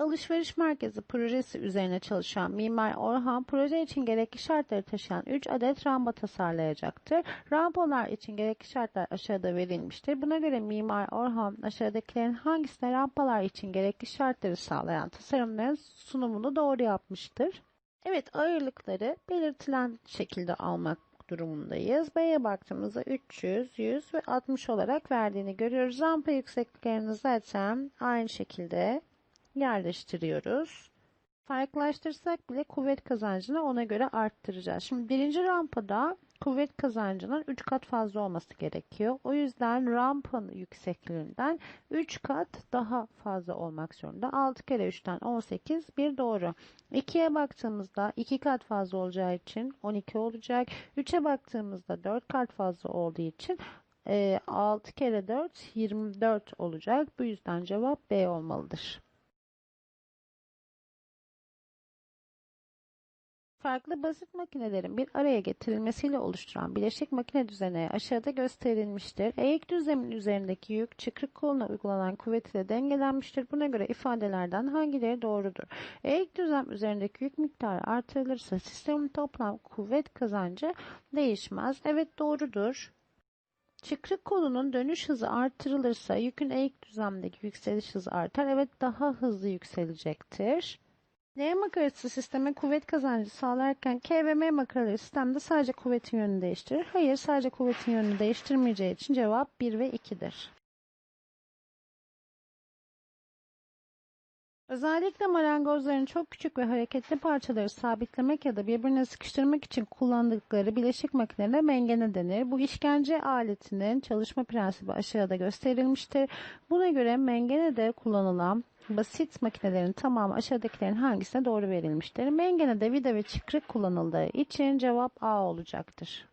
alışveriş merkezi projesi üzerine çalışan Mimar Orhan, proje için gerekli şartları taşıyan 3 adet rampa tasarlayacaktır. Rampalar için gerekli şartlar aşağıda verilmiştir. Buna göre Mimar Orhan aşağıdakilerin hangisine rampalar için gerekli şartları sağlayan tasarımların sunumunu doğru yapmıştır? Evet, ağırlıkları belirtilen şekilde almak durumundayız. B'ye baktığımızda 300, 100 ve 60 olarak verdiğini görüyoruz. Rampa yüksekliklerini zaten aynı şekilde yerleştiriyoruz. Farklılaştırsak bile kuvvet kazancını ona göre arttıracağız. Şimdi birinci rampada kuvvet kazancının 3 kat fazla olması gerekiyor. O yüzden rampanın yüksekliğinden 3 kat daha fazla olmak zorunda. 6 kere 3'ten 18 bir doğru. 2'ye baktığımızda 2 kat fazla olacağı için 12 olacak. 3'e baktığımızda 4 kat fazla olduğu için e, 6 kere 4 24 olacak. Bu yüzden cevap B olmalıdır. Farklı basit makinelerin bir araya getirilmesiyle oluşturan bileşik makine düzeni aşağıda gösterilmiştir. Eğik düzlemin üzerindeki yük çıkrık koluna uygulanan kuvvet ile dengelenmiştir. Buna göre ifadelerden hangileri doğrudur? Eğik düzlem üzerindeki yük miktarı artırılırsa sistemin toplam kuvvet kazancı değişmez. Evet doğrudur. Çıkrık kolunun dönüş hızı artırılırsa yükün eğik düzlemdeki yükseliş hızı artar. Evet daha hızlı yükselecektir. L makarası sisteme kuvvet kazancı sağlarken K ve M makaraları sistemde sadece kuvvetin yönünü değiştirir. Hayır sadece kuvvetin yönünü değiştirmeyeceği için cevap 1 ve 2'dir. Özellikle marangozların çok küçük ve hareketli parçaları sabitlemek ya da birbirine sıkıştırmak için kullandıkları bileşik makinelerine mengene denir. Bu işkence aletinin çalışma prensibi aşağıda gösterilmiştir. Buna göre mengenede kullanılan basit makinelerin tamamı aşağıdakilerin hangisine doğru verilmiştir? Mengenede vida ve çıkrık kullanıldığı için cevap A olacaktır.